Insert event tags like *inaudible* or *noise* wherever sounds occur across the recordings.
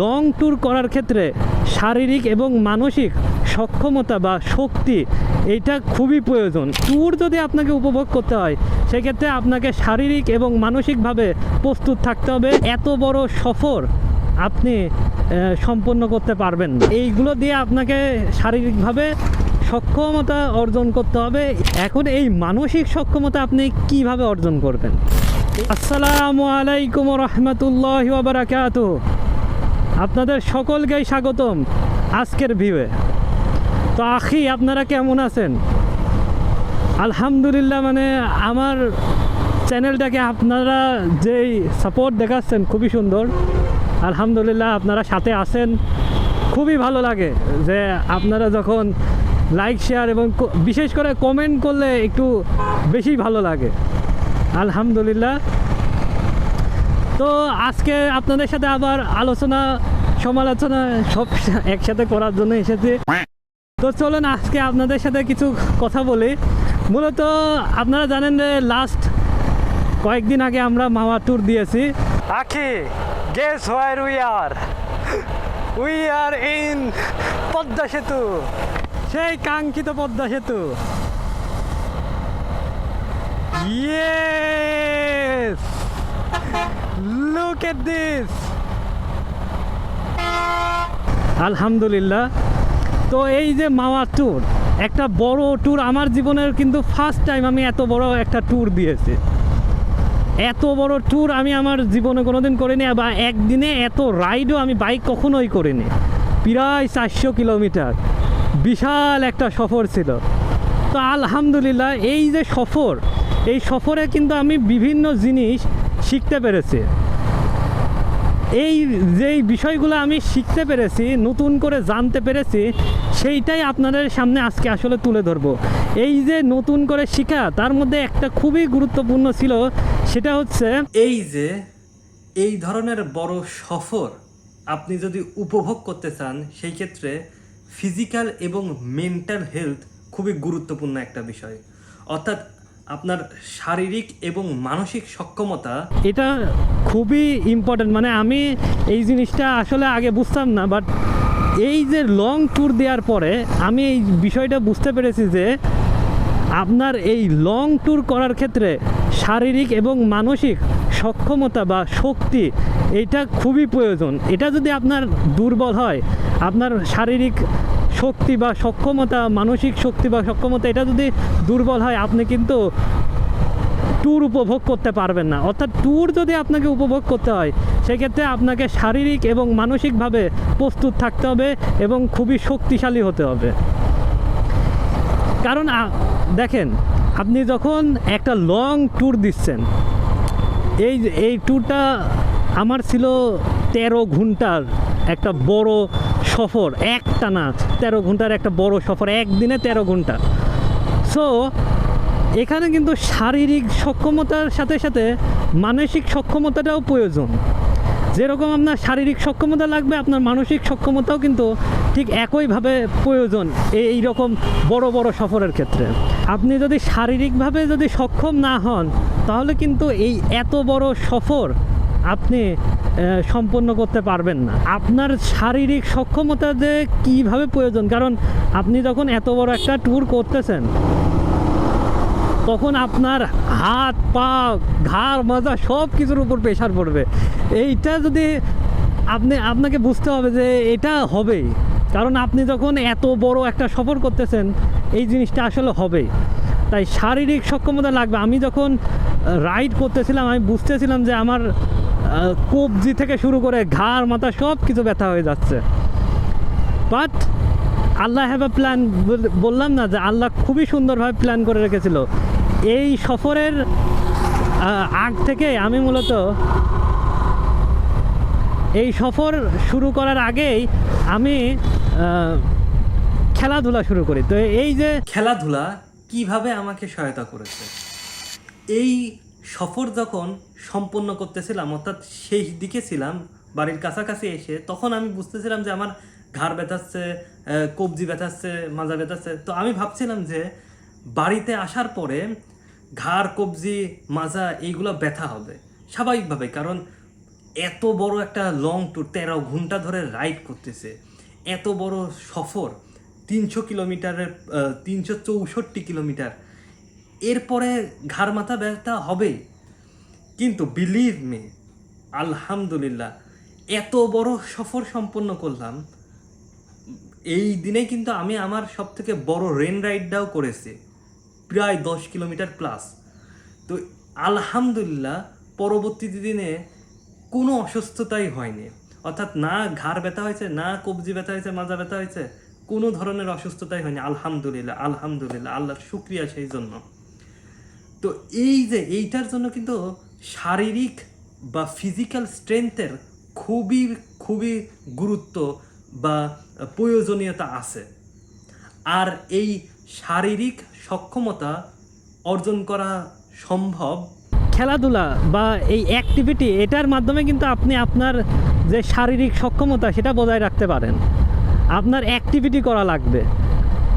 Long tour করার ক্ষেত্রে শারীরিক এবং মানসিক সক্ষমতা বা শক্তি এইটা খুবই প্রয়োজন। ট্যুর যদি আপনাকে উপভোগ করতে হয়, সেক্ষেত্রে আপনাকে শারীরিক এবং মানসিকভাবে প্রস্তুত থাকতে হবে। এত বড় সফর আপনি সম্পন্ন করতে পারবেন এইগুলো দিয়ে আপনাকে শারীরিকভাবে সক্ষমতা অর্জন করতে হবে। এখন এই মানসিক সক্ষমতা আপনি কীভাবে অর্জন করবেন? আসসালামু আলাইকুম রহমতুল্লাহ বারাকাত আপনাদের সকলকেই স্বাগতম আজকের ভিউয়ে। তো আখি, আপনারা কেমন আছেন? আলহামদুলিল্লাহ মানে আমার চ্যানেলটাকে আপনারা যেই সাপোর্ট দেখাচ্ছেন খুবই সুন্দর। আলহামদুলিল্লাহ, আপনারা সাথে আছেন। খুবই ভালো লাগে যে আপনারা যখন লাইক শেয়ার এবং বিশেষ করে কমেন্ট করলে একটু বেশি ভালো লাগে। আলহামদুলিল্লাহ তো আজকে আপনাদের সাথে আবার আলোচনা সমালোচনা সব একসাথে করার জন্য এসেছি। তো চলুন আজকে আপনাদের সাথে কিছু কথা বলি। মূলত আপনারা জানেন যে লাস্ট কয়েকদিন আগে আমরা মাওয়া ট্যুর দিয়েছি। Akhi guess where we are we are in Padma Setu. সেই কাঙ্ক্ষিত পদ্মা সেতু। ইয়েস লুক এট দিস আলহামদুলিল্লাহ তো এই যে মাওয়া ট্যুর একটা বড় ট্যুর আমার জীবনের কিন্তু ফার্স্ট টাইম আমি এত বড় একটা ট্যুর দিয়েছি। এত বড় ট্যুর আমি আমার জীবনে কোনোদিন করিনি, বা একদিনে এত রাইডও আমি বাইক কখনোই করিনি। প্রায় চারশো কিলোমিটার। বিশাল একটা সফর ছিল। তো আলহামদুলিল্লাহ, এই যে সফর, এই সফরে কিন্তু আমি বিভিন্ন জিনিস শিখতে পেরেছি। এই যেই বিষয়গুলো আমি শিখতে পেরেছি, নতুন করে জানতে পেরেছি, সেইটাই আপনাদের সামনে আজকে আসলে তুলে ধরবো। এই যে নতুন করে শেখা, তার মধ্যে একটা খুবই গুরুত্বপূর্ণ ছিল, সেটা হচ্ছে এই যে এই ধরনের বড় সফর আপনি যদি উপভোগ করতে চান, সেই ক্ষেত্রে ফিজিক্যাল এবং মেন্টাল হেলথ খুবই গুরুত্বপূর্ণ একটা বিষয়। অর্থাৎ আপনার শারীরিক এবং মানসিক সক্ষমতা এটা খুবই ইম্পর্টেন্ট মানে আমি এই জিনিসটা আসলে আগে বুঝতাম না বাট এই যে লং ট্যুর দেওয়ার পরে আমি এই বিষয়টা বুঝতে পেরেছি যে আপনার এই লং ট্যুর করার ক্ষেত্রে শারীরিক এবং মানসিক সক্ষমতা বা শক্তি এটা খুবই প্রয়োজন। এটা যদি আপনার দুর্বল হয়, আপনার শারীরিক শক্তি বা সক্ষমতা, মানসিক শক্তি বা সক্ষমতা, এটা যদি দুর্বল হয়, আপনি কিন্তু ট্যুর উপভোগ করতে পারবেন না। অর্থাৎ ট্যুর যদি আপনাকে উপভোগ করতে হয়, সেক্ষেত্রে আপনাকে শারীরিক এবং মানসিকভাবে প্রস্তুত থাকতে হবে এবং খুবই শক্তিশালী হতে হবে। কারণ দেখেন, আপনি যখন একটা লং ট্যুর দিচ্ছেন, এই এই ট্যুরটা আমার ছিল তেরো ঘণ্টার একটা বড় সফর একটানা তেরো ঘণ্টার একটা বড় সফর, একদিনে তেরো ঘণ্টা। সো এখানে কিন্তু শারীরিক সক্ষমতার সাথে সাথে মানসিক সক্ষমতাটাও প্রয়োজন। যেরকম আপনার শারীরিক সক্ষমতা লাগবে, আপনার মানসিক সক্ষমতাও কিন্তু ঠিক একইভাবে প্রয়োজন এই রকম বড় বড় সফরের ক্ষেত্রে। আপনি যদি শারীরিকভাবে যদি সক্ষম না হন, তাহলে কিন্তু এই এত বড় সফর আপনি সম্পন্ন করতে পারবেন না। আপনার শারীরিক সক্ষমতা যে কীভাবে প্রয়োজন? কারণ আপনি যখন এত বড় একটা ট্যুর করতেছেন, তখন আপনার হাত, পা, ঘাড় মাজা সব কিছুর উপর প্রেশার পড়বে। এইটা যদি আপনি, আপনাকে বুঝতে হবে যে এটা হবেই। কারণ আপনি যখন এত বড় একটা সফর করতেছেন, এই জিনিসটা আসলে হবেই। তাই শারীরিক সক্ষমতা লাগবে। আমি যখন রাইড করতেছিলাম, আমি বুঝতেছিলাম যে আমার কবজি থেকে শুরু করে ঘাড়, মাথা সব কিছু ব্যথা হয়ে যাচ্ছে। বাট আল্লাহ হ্যাভ প্ল্যান বললাম না যে আল্লাহ খুবই সুন্দরভাবে প্ল্যান করে রেখেছিল। এই সফরের আগ থেকে আমি মূলত এই সফর শুরু করার আগেই আমি খেলাধুলা শুরু করি। তো এই যে খেলাধুলা কীভাবে আমাকে সহায়তা করেছে? এই সফর যখন সম্পন্ন করতেছিলাম, অর্থাৎ সেই দিকে ছিলাম বাড়ির কাছাকাছি এসে, তখন আমি বুঝতেছিলাম যে আমার ঘাড় ব্যথাচ্ছে কবজি ব্যথাচ্ছে মাজা ব্যথাচ্ছে তো আমি ভাবছিলাম যে বাড়িতে আসার পরে ঘাড়, কবজি, মাজা এইগুলো ব্যথা হবে। স্বাভাবিকভাবে, কারণ এত বড় একটা লং ট্যুর তেরো ঘণ্টা ধরে রাইড করতেছে। এত বড় সফর, তিনশো কিলোমিটারের তিনশো চৌষট্টি কিলোমিটার এরপরে ঘাড় মাথা ব্যথা হবেই কিন্তু বিলিভ মি আলহামদুলিল্লাহ, এত বড় সফর সম্পন্ন করলাম। এই দিনে কিন্তু আমি আমার সব থেকে বড় রেন রাইডটাও করেছি, প্রায় দশ কিলোমিটার প্লাস তো আলহামদুলিল্লাহ পরবর্তী দিনে কোনো অসুস্থতাই হয়নি। অর্থাৎ না ঘাড় ব্যথা হয়েছে, না কবজি ব্যথা হয়েছে, মাজা ব্যথা হয়েছে, কোনো ধরনের অসুস্থতাই হয়নি। আলহামদুলিল্লাহ আলহামদুলিল্লাহ, আল্লাহর শুক্রিয়া সেই জন্য। তো এই যে এইটার জন্য কিন্তু শারীরিক বা ফিজিক্যাল স্ট্রেংথের খুবই খুবই গুরুত্ব বা প্রয়োজনীয়তা আছে। আর এই শারীরিক সক্ষমতা অর্জন করা সম্ভব। খেলাধুলা বা এই অ্যাক্টিভিটি এটার মাধ্যমে কিন্তু আপনি আপনার যে শারীরিক সক্ষমতা, সেটা বজায় রাখতে পারেন। আপনার অ্যাক্টিভিটি করা লাগবে।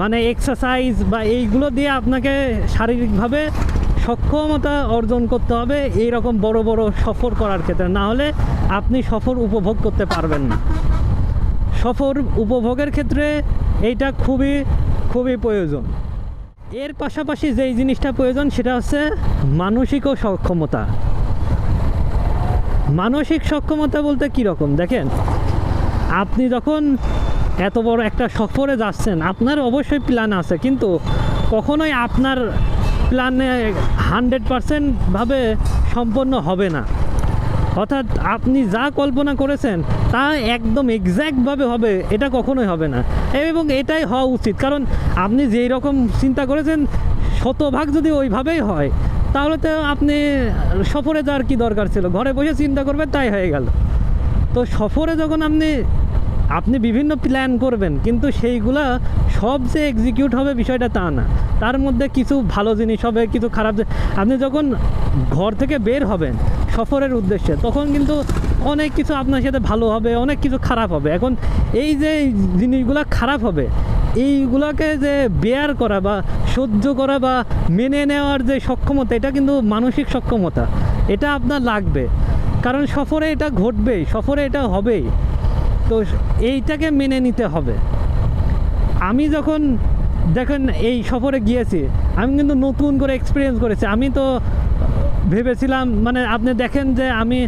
মানে এক্সারসাইজ বা এইগুলো দিয়ে আপনাকে শারীরিকভাবে সক্ষমতা অর্জন করতে হবে এই রকম বড় বড় সফর করার ক্ষেত্রে। না হলে আপনি সফর উপভোগ করতে পারবেন না। সফর উপভোগের ক্ষেত্রে এইটা খুবই খুবই প্রয়োজন। এর পাশাপাশি যেই জিনিসটা প্রয়োজন, সেটা হচ্ছে মানসিক ও সক্ষমতা। মানসিক সক্ষমতা বলতে কী রকম? দেখেন, আপনি যখন এত বড় একটা সফরে যাচ্ছেন, আপনার অবশ্যই প্ল্যান আছে, কিন্তু কখনোই আপনার প্ল্যানে হান্ড্রেড পারসেন্টভাবে সম্পন্ন হবে না। অর্থাৎ আপনি যা কল্পনা করেছেন, তা একদম এক্স্যাক্টভাবে হবে, এটা কখনোই হবে না। এবং এটাই হওয়া উচিত। কারণ আপনি যেই রকম চিন্তা করেছেন, শতভাগ যদি ওইভাবেই হয়, তাহলে তো আপনি সফরে যাওয়ার কি দরকার ছিল? ঘরে বসে চিন্তা করবেন, তাই হয়ে গেল। তো সফরে যখন আপনি আপনি বিভিন্ন প্ল্যান করবেন, কিন্তু সেইগুলা সব যে এক্সিকিউট হবে বিষয়টা তা না। তার মধ্যে কিছু ভালো জিনিস হবে, কিছু খারাপ আপনি যখন ঘর থেকে বের হবেন সফরের উদ্দেশ্যে, তখন কিন্তু অনেক কিছু আপনার সাথে ভালো হবে, অনেক কিছু খারাপ হবে। এখন এই যে জিনিসগুলো খারাপ হবে, এইগুলোকে যে বেয়ার করা বা সহ্য করা বা মেনে নেওয়ার যে সক্ষমতা, এটা কিন্তু মানসিক সক্ষমতা। এটা আপনার লাগবে। কারণ সফরে এটা ঘটবেই, সফরে এটা হবেই। তো এইটাকে মেনে নিতে হবে। আমি যখন দেখেন এই সফরে গিয়েছি, আমি কিন্তু নতুন করে এক্সপিরিয়েন্স করেছি। আমি তো ভেবেছিলাম মানে আপনি দেখেন যে আমি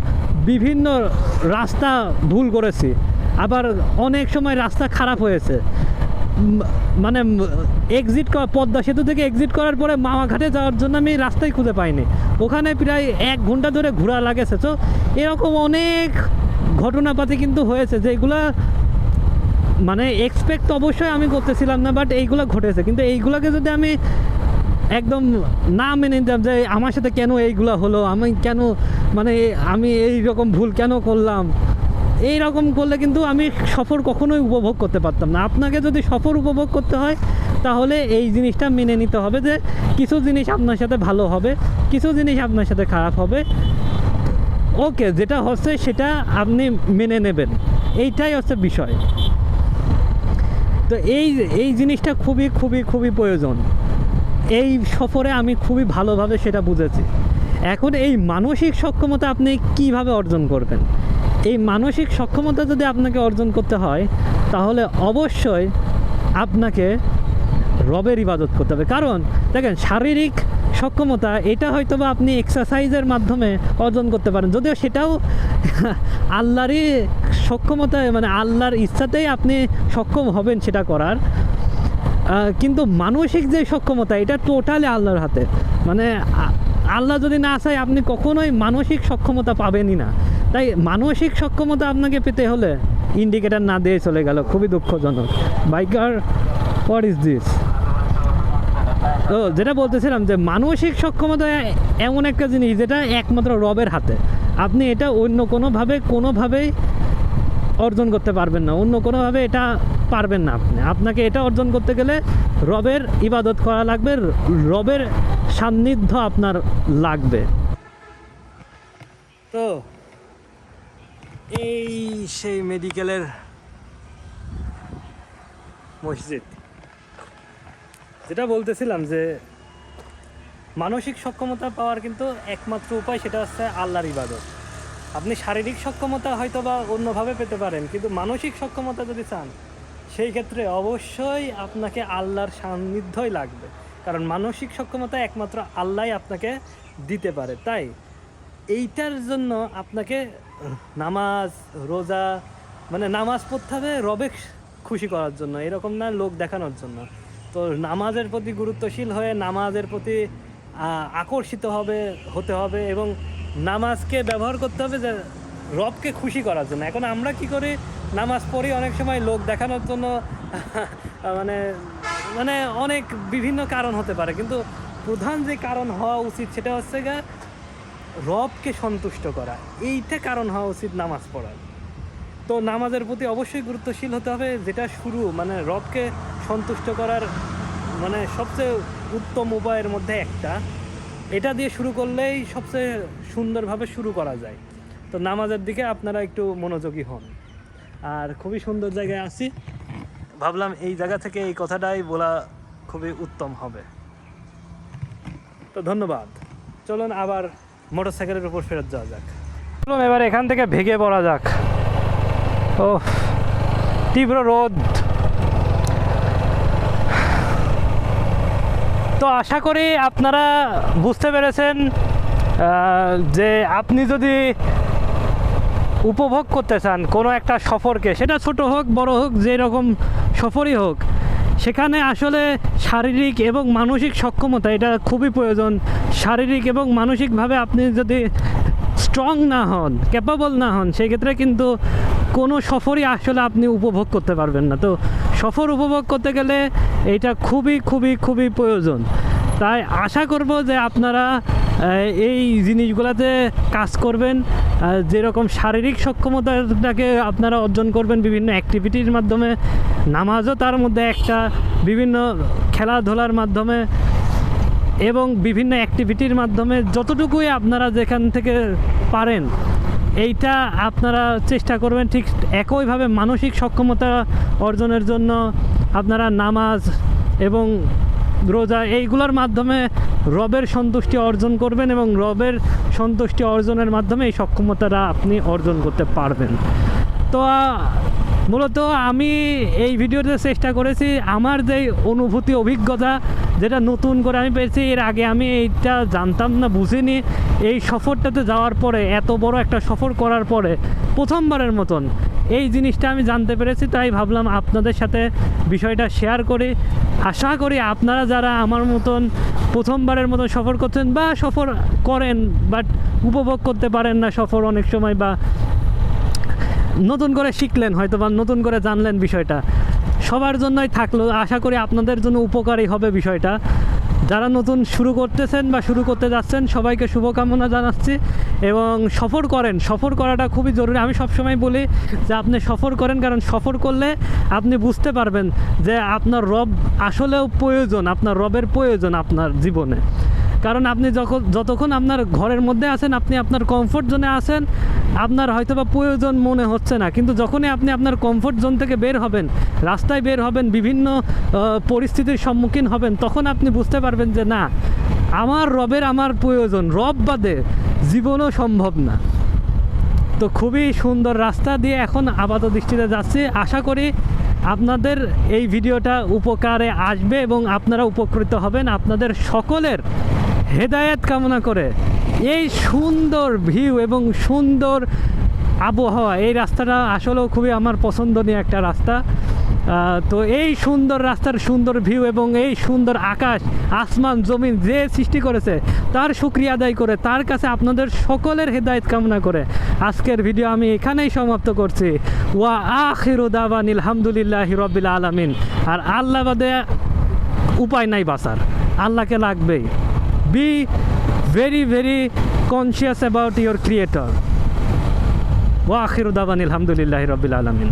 বিভিন্ন রাস্তা ভুল করেছি, আবার অনেক সময় রাস্তা খারাপ হয়েছে। মানে এক্সিট করা পদ্মা সেতু থেকে এক্সিট করার পরে মামাঘাটে যাওয়ার জন্য আমি রাস্তাই খুঁজে পাইনি। ওখানে প্রায় এক ঘণ্টা ধরে ঘোরা লাগেছে। তো এরকম অনেক ঘটনাপাতি কিন্তু হয়েছে, যেগুলা মানে এক্সপেক্ট অবশ্যই আমি করতেছিলাম না বাট এইগুলো ঘটেছে। কিন্তু এইগুলোকে যদি আমি একদম না মেনে নিতাম যে আমার সাথে কেন এইগুলো হলো, আমি কেন মানে আমি এই রকম ভুল কেন করলাম এই রকম করলে কিন্তু আমি সফর কখনোই উপভোগ করতে পারতাম না। আপনাকে যদি সফর উপভোগ করতে হয়, তাহলে এই জিনিসটা মেনে নিতে হবে যে কিছু জিনিস আপনার সাথে ভালো হবে, কিছু জিনিস আপনার সাথে খারাপ হবে। ওকে, যেটা হচ্ছে সেটা আপনি মেনে নেবেন। এইটাই হচ্ছে বিষয়। তো এই এই জিনিসটা খুবই খুবই খুবই প্রয়োজন। এই সফরে আমি খুবই ভালোভাবে সেটা বুঝেছি। এখন এই মানসিক সক্ষমতা আপনি কীভাবে অর্জন করবেন? এই মানসিক সক্ষমতা যদি আপনাকে অর্জন করতে হয়, তাহলে অবশ্যই আপনাকে রবের ইবাদত করতে হবে। কারণ, দেখেন, শারীরিক সক্ষমতা, এটা হয়তো বা আপনি এক্সারসাইজের মাধ্যমে অর্জন করতে পারেন। যদিও সেটাও *laughs* আল্লাহরই সক্ষমতা মানে আল্লাহর ইচ্ছাতেই আপনি সক্ষম হবেন সেটা করার। কিন্তু মানসিক যে সক্ষমতা, এটা টোটালি আল্লাহর হাতে। মানে আল্লাহ যদি না চায়, আপনি কখনোই মানসিক সক্ষমতা পাবেনই না। তাই মানসিক সক্ষমতা আপনাকে পেতে হলে ইন্ডিকেটার না দিয়ে চলে গেল, খুবই দুঃখজনক। বাইকার হোয়াট ইজ দিস তো যেটা বলতেছিলাম যে, মানসিক সক্ষমতা এমন একটা জিনিস যেটা একমাত্র রবের হাতে। আপনি এটা অন্য কোনোভাবে, কোনোভাবেই অর্জন করতে পারবেন না। অন্য কোনোভাবে এটা পারবেন না আপনি। আপনাকে এটা অর্জন করতে গেলে রবের ইবাদত করা লাগবে, রবের সান্নিধ্য আপনার লাগবে। তো, এই সেই মেডিকেলের মসজিদ। যেটা বলতেছিলাম যে, মানসিক সক্ষমতা পাওয়ার কিন্তু একমাত্র উপায় সেটা হচ্ছে আল্লাহর ইবাদত। আপনি শারীরিক সক্ষমতা হয়তো বা অন্যভাবে পেতে পারেন, কিন্তু মানসিক সক্ষমতা যদি চান, সেই ক্ষেত্রে অবশ্যই আপনাকে আল্লাহর সান্নিধ্যই লাগবে। কারণ মানসিক সক্ষমতা একমাত্র আল্লাহ আপনাকে দিতে পারে। তাই এইটার জন্য আপনাকে নামাজ, রোজা মানে নামাজ পড়তে হবে রবে খুশি করার জন্য, এরকম না লোক দেখানোর জন্য। তো নামাজের প্রতি গুরুত্বশীল হয়ে নামাজের প্রতি আকর্ষিত হবে, হতে হবে এবং নামাজকে ব্যবহার করতে হবে যে রবকে খুশি করার জন্য। এখন আমরা কি করি? নামাজ পড়ি, অনেক সময় লোক দেখানোর জন্য *laughs* মানে মানে অনেক বিভিন্ন কারণ হতে পারে। কিন্তু প্রধান যে কারণ হওয়া উচিত সেটা হচ্ছে গা রবকে সন্তুষ্ট করা। এইটা কারণ হওয়া উচিত নামাজ পড়ার। তো নামাজের প্রতি অবশ্যই গুরুত্বশীল হতে হবে, যেটা শুরু মানে রবকে সন্তুষ্ট করার মানে সবচেয়ে উত্তম উপায়ের মধ্যে একটা। এটা দিয়ে শুরু করলেই সবচেয়ে সুন্দরভাবে শুরু করা যায়। তো নামাজের দিকে আপনারা একটু মনোযোগী হন। আর খুবই সুন্দর জায়গায় আছি। ভাবলাম এই জায়গা থেকে এই কথাটাই বলা খুবই উত্তম হবে। তো ধন্যবাদ। চলুন আবার মোটর সাইকেলের উপর ফেরত যাওয়া যাক। চলুন এবার এখান থেকে ভেগে পড়া যাক। ও তীব্র রোদ। তো আশা করি আপনারা বুঝতে পেরেছেন যে আপনি যদি উপভোগ করতে চান কোনো একটা সফরকে, সেটা ছোট হোক, বড় হোক যেই রকম সফরই হোক, সেখানে আসলে শারীরিক এবং মানসিক সক্ষমতা, এটা খুবই প্রয়োজন। শারীরিক এবং মানসিকভাবে আপনি যদি স্ট্রং না হন ক্যাপাবল না হন, সেক্ষেত্রে কিন্তু কোনো সফরই আসলে আপনি উপভোগ করতে পারবেন না। তো সফর উপভোগ করতে গেলে এটা খুবই খুবই খুবই প্রয়োজন। তাই আশা করব যে আপনারা এই জিনিসগুলোতে কাজ করবেন যেরকম শারীরিক সক্ষমতাটাকে আপনারা অর্জন করবেন বিভিন্ন অ্যাক্টিভিটির মাধ্যমে, নামাজও তার মধ্যে একটা, বিভিন্ন খেলাধুলার মাধ্যমে এবং বিভিন্ন অ্যাক্টিভিটির মাধ্যমে যতটুকুই আপনারা যেখান থেকে পারেন এইটা আপনারা চেষ্টা করবেন ঠিক একইভাবে মানসিক সক্ষমতা অর্জনের জন্য আপনারা নামাজ এবং রোজা এইগুলোর মাধ্যমে রবের সন্তুষ্টি অর্জন করবেন এবং রবের সন্তুষ্টি অর্জনের মাধ্যমে এই সক্ষমতাটা আপনি অর্জন করতে পারবেন। তো মূলত আমি এই ভিডিওতে চেষ্টা করেছি আমার যে অনুভূতি, অভিজ্ঞতা যেটা নতুন করে আমি পেয়েছি, এর আগে আমি এইটা জানতাম না, বুঝিনি। এই সফরটাতে যাওয়ার পরে, এত বড় একটা সফর করার পরে, প্রথমবারের মতন এই জিনিসটা আমি জানতে পেরেছি। তাই ভাবলাম আপনাদের সাথে বিষয়টা শেয়ার করি। আশা করি আপনারা যারা আমার মতন প্রথমবারের মতন সফর করছেন বা সফর করেন বাট উপভোগ করতে পারেন না সফর অনেক সময় বা নতুন করে শিখলেন, হয়তো বা নতুন করে জানলেন বিষয়টা। সবার জন্যই থাকল, আশা করি আপনাদের জন্য উপকারী হবে বিষয়টা। যারা নতুন শুরু করতেছেন বা শুরু করতে যাচ্ছেন, সবাইকে শুভকামনা জানাচ্ছি এবং সফর করেন। সফর করাটা খুবই জরুরি। আমি সবসময় বলি যে আপনি সফর করেন, কারণ সফর করলে আপনি বুঝতে পারবেন যে আপনার রব আসলেও প্রয়োজন, আপনার রবের প্রয়োজন আপনার জীবনে। কারণ আপনি যখন যতক্ষণ আপনার ঘরের মধ্যে আছেন, আপনি আপনার কমফোর্ট জোনে আছেন আপনার হয়তো বা প্রয়োজন মনে হচ্ছে না, কিন্তু যখনই আপনি আপনার কমফোর্ট জোন থেকে বের হবেন, রাস্তায় বের হবেন, বিভিন্ন পরিস্থিতির সম্মুখীন হবেন, তখন আপনি বুঝতে পারবেন যে না, আমার রবের আমার প্রয়োজন, রব বাদে জীবনও সম্ভব না। তো খুবই সুন্দর রাস্তা দিয়ে এখন আপাত দৃষ্টিতে যাচ্ছি। আশা করি আপনাদের এই ভিডিওটা উপকারে আসবে এবং আপনারা উপকৃত হবেন। আপনাদের সকলের হেদায়েত কামনা করে এই সুন্দর ভিউ এবং সুন্দর আবহাওয়া। এই রাস্তাটা আসলেও খুবই আমার পছন্দনীয় একটা রাস্তা। তো এই সুন্দর রাস্তার সুন্দর ভিউ এবং এই সুন্দর আকাশ, আসমান, জমিন যে সৃষ্টি করেছে, তার শুক্রিয়া আদায় করে, তার কাছে আপনাদের সকলের হেদায়েত কামনা করে আজকের ভিডিও আমি এখানেই সমাপ্ত করছি। ওয়া আখিরু দাওয়ান আলহামদুলিল্লাহ রবিল আলামিন। আর আল্লাহ বাদে উপায় নাই বাঁচার। আল্লাহকে লাগবেই। Be very very conscious about your creator ওয়া আখিরু দাওয়ান আলহামদুলিল্লাহ রবিল আলামিন